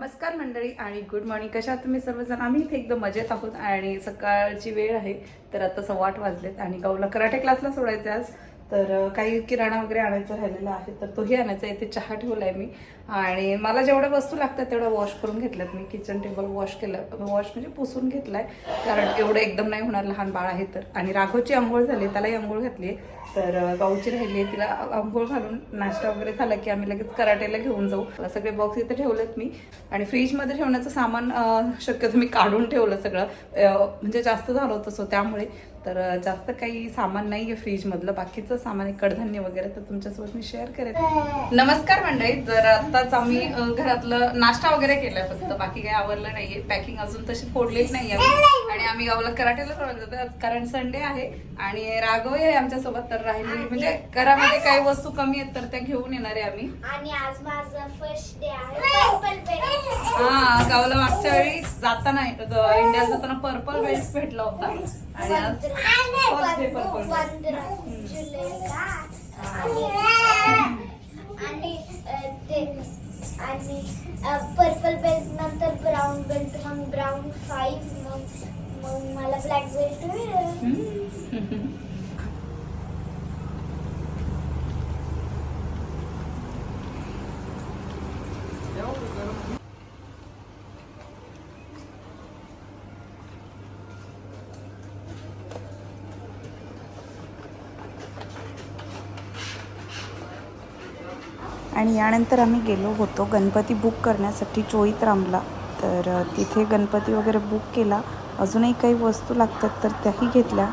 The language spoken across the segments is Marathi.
नमस्कार मंडळी आणि गुड मॉर्निंग कशा तुम्ही सर्वजण? आम्ही इथे एकदम मजेत आहोत आणि सकाळची वेळ आहे तर आता सव्वा आठ वाजलेत आणि गाऊला कराटे क्लासला सोडायचं आहे आज. तर काही किराणा वगैरे आणायचं राहिलेला आहे तर तोही आणायचा. आहे इथे चहा ठेवला आहे मी. आणि मला जेवढ्या वस्तू लागतात तेवढ्या वॉश करून घेतल्यात मी. किचन टेबल वॉश केलं वॉश म्हणजे पुसून घेतलाय. कारण एवढं एकदम नाही होणार लहान बाळ आहे तर. आणि राघवची आंघोळ झाली त्यालाही आंघोळ घातली आहे. तर गाऊची राहिली आहे तिला आंघोळ घालून नाश्ता वगैरे झाला की आम्ही लगेच कराटेला घेऊन जाऊ. सगळे बॉक्स इथे ठेवलेत मी. आणि फ्रीजमध्ये ठेवण्याचं सामान शक्यतो मी काढून ठेवलं सगळं. म्हणजे जास्त झालं होतं सो त्यामुळे तर जास्त काही सामान नाही आहे फ्रीजमधलं. बाकीचं सामान आहे कडधान्य वगैरे तर तुमच्यासोबत मी शेअर करेन नमस्कार मंडळी. जर आत्ताच आम्ही घरातलं नाश्ता वगैरे केलाय फक्त बाकी काही आवडलं नाहीये. पॅकिंग अजून तशी फोडलीच नाही आम्ही. आणि आम्ही गावाला कराटेला सोडायला जातो कारण संडे आहे आणि राघवही आहे आमच्यासोबत तर राहिली म्हणजे घरामध्ये काही वस्तू कमी आहेत तर त्या घेऊन येणार आहे आम्ही. आणि आज माझा फर्स्ट डे आहे हा गावाला मागच्या वेळी जाताना इंडियात जाताना पर्पल बेल्ट भेटला होता. आणि आज आणि पर्पल बेल्ट नंतर ब्राऊन बेल्ट मग ब्राऊन फाईव्ह मग मग मला ब्लॅक बेल्ट मिळेल आणि यानंतर आम्ही गेलो होतो गणपती बुक करण्यासाठी चोईत्रामला. तर तिथे गणपती वगैरे बुक केला. अजूनही काही वस्तू लागतात तर त्याही घेतल्या.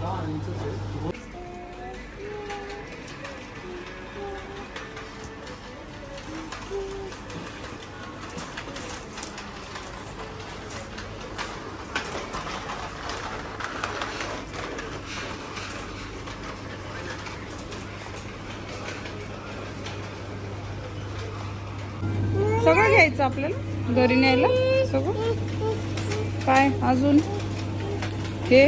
나 아닌 척해. सगळं घ्यायचं आपल्याला? घरी न्यायला? सगळं? काय? अजून? हे?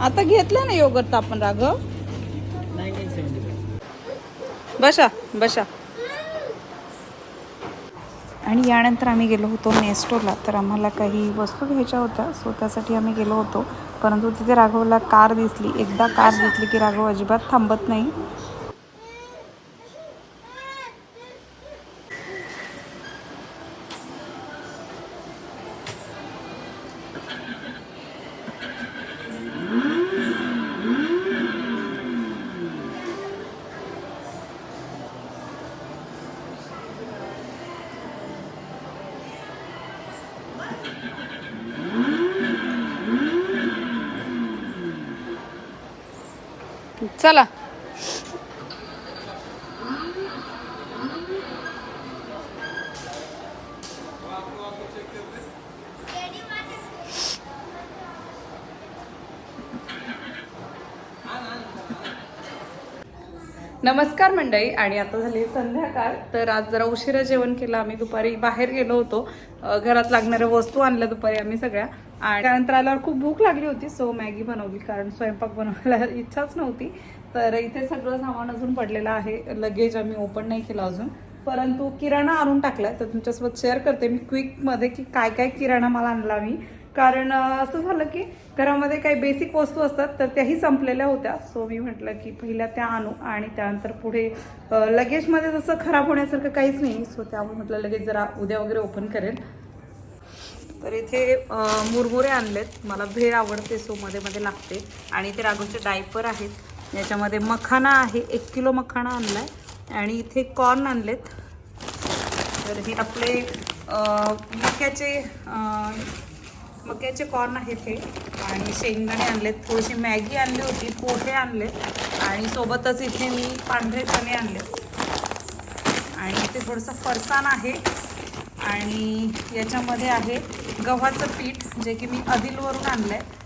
आता घेतलं ना योगर्त आपण राघव? बसा बसा. आणि यानंतर आम्ही गेलो होतो नेस्टोला तर आम्हाला काही वस्तू घ्यायच्या होत्या सो त्यासाठी आम्ही गेलो होतो. परंतु तिथे राघवला कार दिसली. एकदा कार दिसली की राघव अजिबात थांबत नाही. चला नमस्कार मंडळी. आणि आता झाली संध्याकाळ. तर आज जरा उशिरा जेवण केलं आम्ही. दुपारी बाहेर गेलो होतो. घरात लागणाऱ्या वस्तू आणल्या दुपारी आम्ही सगळ्या. आणि त्यानंतर आल्यावर खूप भूक लागली होती सो मॅगी बनवली. कारण स्वयंपाक बनवायला इच्छाच नव्हती. तर इथे सगळं सामान अजून पडलेलं आहे. लगेज आम्ही ओपन नाही केलं अजून. परंतु किराणा आणून टाकला तर तुमच्यासोबत शेअर करते मी क्विकमध्ये की काय काय किराणा मला आणला मी कारण असं झालं की घरामध्ये काही बेसिक वस्तू असतात तर त्याही संपलेल्या होत्या. सो मी म्हटलं की पहिल्या त्या आणू आणि त्यानंतर पुढे लगेजमध्ये तसं खराब होण्यासारखं काहीच नाही. सो त्यामुळे म्हटलं लगेच जरा उद्या वगैरे ओपन करेल तर इथे मुरमुरे आणलेत. मला भेळ आवडते सो मध्ये मध्ये लागते. आणि इथे राघवचे डायपर आहेत. याच्यामध्ये मखाना आहे. एक किलो मखाना आणलाय. आणि इथे कॉर्न आणलेत. तर हे आपले मक्याचे मक्याचे कॉर्न आहेत हे. आणि शेंगदाणे आणलेत. थोडीशी मॅगी आणली होती पोहे आणले. आणि सोबतच इथे मी पांढरे चणे आणले. आणि इथे थोडंसं फरसाण आहे. आणि याच्यामध्ये आहे गव्हाचं पीठ जे की मी अदिलवरून आणलं आहे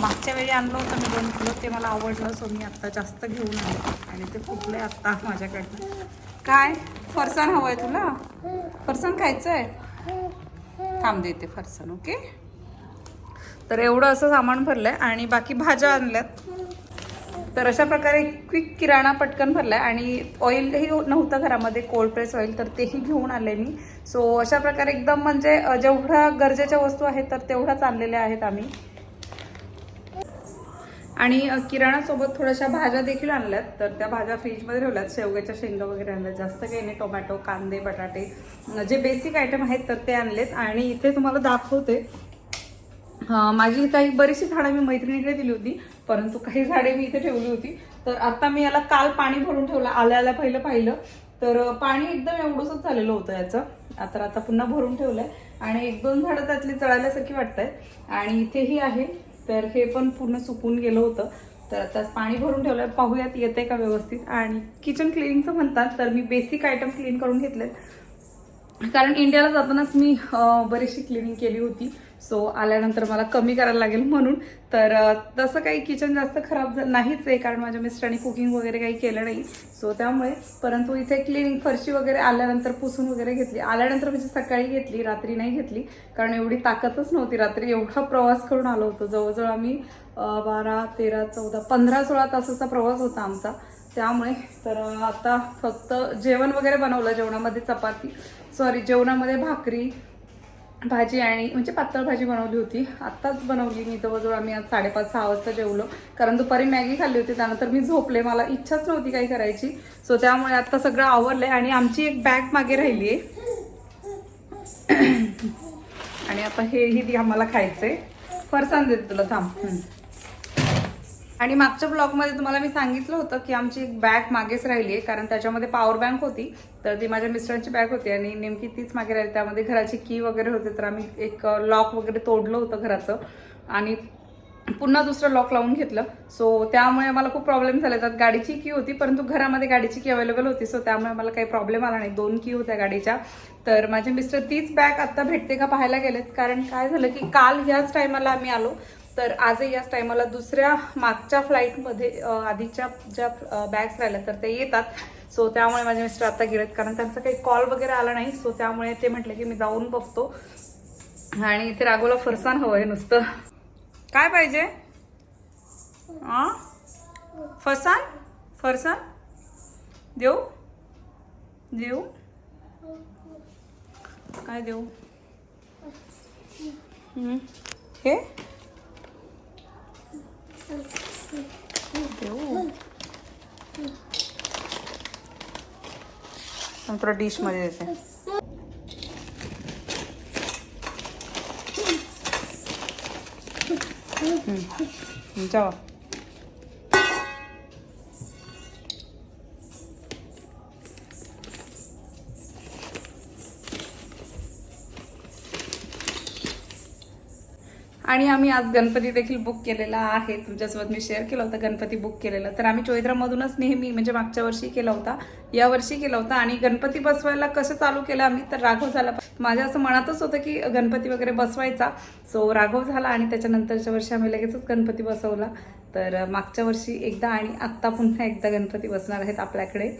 मागच्या वेळी आणलं होतं मी दोन किलो ते मला आवडलं सो मी आत्ता जास्त घेऊन आले. आणि ते फुटलं आहे आत्ता माझ्याकडनं. काय? फरसाण हवं आहे तुला? फरसाण खायचं आहे थांब देते फरसाण ओके? तर एवढं असं सामान भरलं आहे आणि बाकी भाज्या आणल्यात. तर अशा प्रकारे क्विक किराणा पटकन भरला आहे आणि ऑइलही नव्हतं घरामध्ये कोल्ड प्रेस ऑइल तर तेही घेऊन आले मी. सो अशा प्रकारे एकदम म्हणजे जेवढ्या गरजेच्या वस्तू आहेत तर तेवढ्याच आणलेल्या आहेत आम्ही. आणि किराणासोबत थोड्याशा भाज्या देखील आणल्यात. तर त्या भाज्या फ्रीजमध्ये ठेवल्यात. शेवग्याच्या शेंगा वगैरे आणल्यात. जास्त काही नाही. टोमॅटो कांदे बटाटे जे बेसिक आयटम आहेत तर ते आणलेत. आणि इथे तुम्हाला दाखवते माझी काही बरीचशी झाडं मी मैत्रिणीकडे दिली होती परंतु काही झाडे मी इथे ठेवली होती. तर आता मी याला काल पाणी भरून ठेवलं आल्याला पहिलं पाहिलं. तर पाणी एकदम एवढंच झालेलं होतं याचं. आता आता पुन्हा भरून ठेवलंय. आणि एक दोन झाडं त्यातली चढायल्यासारखी वाटत आहेत आणि इथेही आहे. तर हे पण पूर्ण सुकून गेलं होतं. तर आता पाणी भरून ठेवलंय. पाहूयात येते का व्यवस्थित? आणि किचन क्लिनिंगचं म्हणतात तर मी बेसिक आयटम क्लीन करून घेतलेत. कारण इंडियाला जातानाच मी बरीचशी क्लिनिंग केली होती. सो आल्यानंतर मला कमी करायला लागेल म्हणून. तर तसं काही किचन जास्त खराब नाहीच आहे कारण माझ्या मिस्टरांनी कुकिंग वगैरे काही केलं नाही. सो त्यामुळे परंतु इथे क्लिनिंग फरशी वगैरे आल्यानंतर पुसून वगैरे घेतली. आल्यानंतर म्हणजे सकाळी घेतली रात्री नाही घेतली कारण एवढी ताकदच नव्हती रात्री. एवढा प्रवास करून आलो होतो. जवळजवळ आम्ही बारा तेरा चौदा पंधरा सोळा तासाचा प्रवास होता आमचा. त्यामुळे तर आता फक्त जेवण वगैरे बनवलं जेवणामध्ये चपाती. सॉरी जेवणामध्ये भाकरी भाजी आणि म्हणजे पातळ भाजी बनवली होती. आत्ताच बनवली मी. जवळजवळ आम्ही आज साडेपाच सहा वाजता जेवलो. कारण दुपारी मॅगी खाल्ली होती. त्यानंतर मी झोपले. मला इच्छाच नव्हती काही करायची. सो त्यामुळे आत्ता सगळं आवरलंय आणि आमची एक बॅग मागे राहिली आहे आणि आता हेही ती आम्हाला खायचंय. फरसान देते तुला. थांब. आणि मागच्या ब्लॉगमध्ये तुम्हाला मी सांगितलं होतं की आमची एक बॅग मागेच राहिली आहे कारण त्याच्यामध्ये पॉवर बँक होती. तर ती माझ्या मिस्टरांची बॅग होती आणि नेमकी तीच मागे राहिली. त्यामध्ये घराची की वगैरे होते तर आम्ही एक लॉक वगैरे तोडलं होतं घराचं. आणि पुन्हा दुसरं लॉक लावून घेतलं. सो त्यामुळे मला खूप प्रॉब्लेम झाले. त्यात गाडीची की होती परंतु घरामध्ये गाडीची की अवेलेबल होती. सो त्यामुळे मला काही प्रॉब्लेम आला नाही. दोन की होत्या गाडीच्या. तर माझे मिस्टर तीच बॅग आत्ता भेटते का पाहायला गेलेत. कारण काय झालं की काल ह्याच टायमाला आम्ही आलो. तर आजही याच टायमाला दुसऱ्या मागच्या फ्लाईटमध्ये आधीच्या ज्या बॅग्स राहिल्या तर ते येतात. सो त्यामुळे माझे मिस्टर आता गेलेत. कारण त्यांचा काही कॉल वगैरे आला नाही. सो त्यामुळे ते म्हटले की मी जाऊन बघतो. आणि इथे राघोला फरसाण हवं आहे नुसतं. काय पाहिजे? आ? फरसाण? फरसाण? देऊ? देऊ? काय देऊ? हे? देऊ तुला डिशमध्ये देते हम्म. जावा आणि आम्ही आज गणपती देखील बुक केलेला आहे. तुमच्यासोबत मी शेअर केलं होतं गणपती बुक केलेलं. तर आम्ही चोईद्रामधूनच नेहमी म्हणजे मागच्या वर्षी केला होता. या वर्षी केला होता आणि गणपती बसवायला कसं चालू केलं आम्ही तर राघव झाला. माझ्या असं मनातच होतं की गणपती वगैरे बसवायचा. सो राघव झाला आणि त्याच्यानंतरच्या वर्षी आम्ही लगेचच गणपती बसवला. तर मागच्या वर्षी एकदा आणि आत्ता पुन्हा एकदा गणपती बसणार आहेत आपल्याकडे.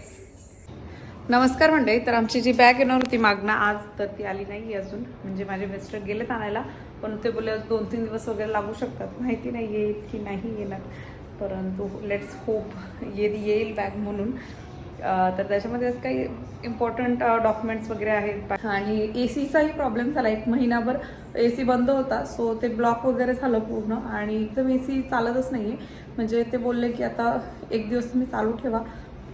नमस्कार मंडळी. तर आमची जी बॅग येणार होती मागणं आज तर ती आली नाही अजून. म्हणजे माझे मिस्टर गेलेत आणायला. पण ते बोलले दोन तीन दिवस वगैरे लागू शकतात. माहिती नाही येईल की नाही येणार. परंतु लेट्स होप येईल येईल बॅग म्हणून. तर त्याच्यामध्ये असं काही इम्पॉर्टंट डॉक्युमेंट्स वगैरे आहेत. आणि ए सीचाही प्रॉब्लेम झाला. एक महिनाभर ए सी बंद होता. सो ते ब्लॉक वगैरे झालं पूर्ण. आणि एकदम ए सी चालतच नाही आहे म्हणजे ते बोलले की आता एक दिवस तुम्ही चालू ठेवा.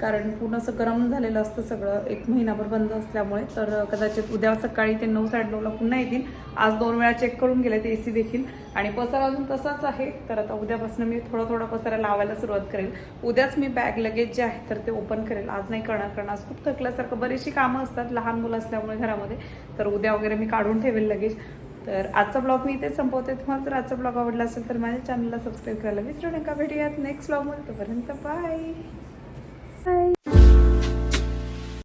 कारण पूर्ण असं गरम झालेलं असतं सगळं. एक महिनाभर बंद असल्यामुळे. तर कदाचित उद्या सकाळी ते नऊ साडेनऊला पुन्हा येतील. आज दोन वेळा चेक करून गेले ते ए सी देखील. आणि पसारा अजून तसाच आहे. तर आता उद्यापासून मी थोडा थोडा पसारा लावायला सुरुवात करेल. उद्याच मी बॅग लगेज जे आहे तर ते ओपन करेल. आज नाही करणार कारण आज खूप थकल्यासारखं बरीचशी कामं असतात. लहान मुलं असल्यामुळे घरामध्ये. तर उद्या वगैरे मी काढून ठेवेल लगेच तर आजचा ब्लॉग मी इथेच संपवते. तुम्हाला जर आजचा ब्लॉग आवडला असेल तर माझ्या चॅनलला सबस्क्राईब करायला विसरू नका. भेटूयात नेक्स्ट ब्लॉगमध्ये तोपर्यंत बाय Bye.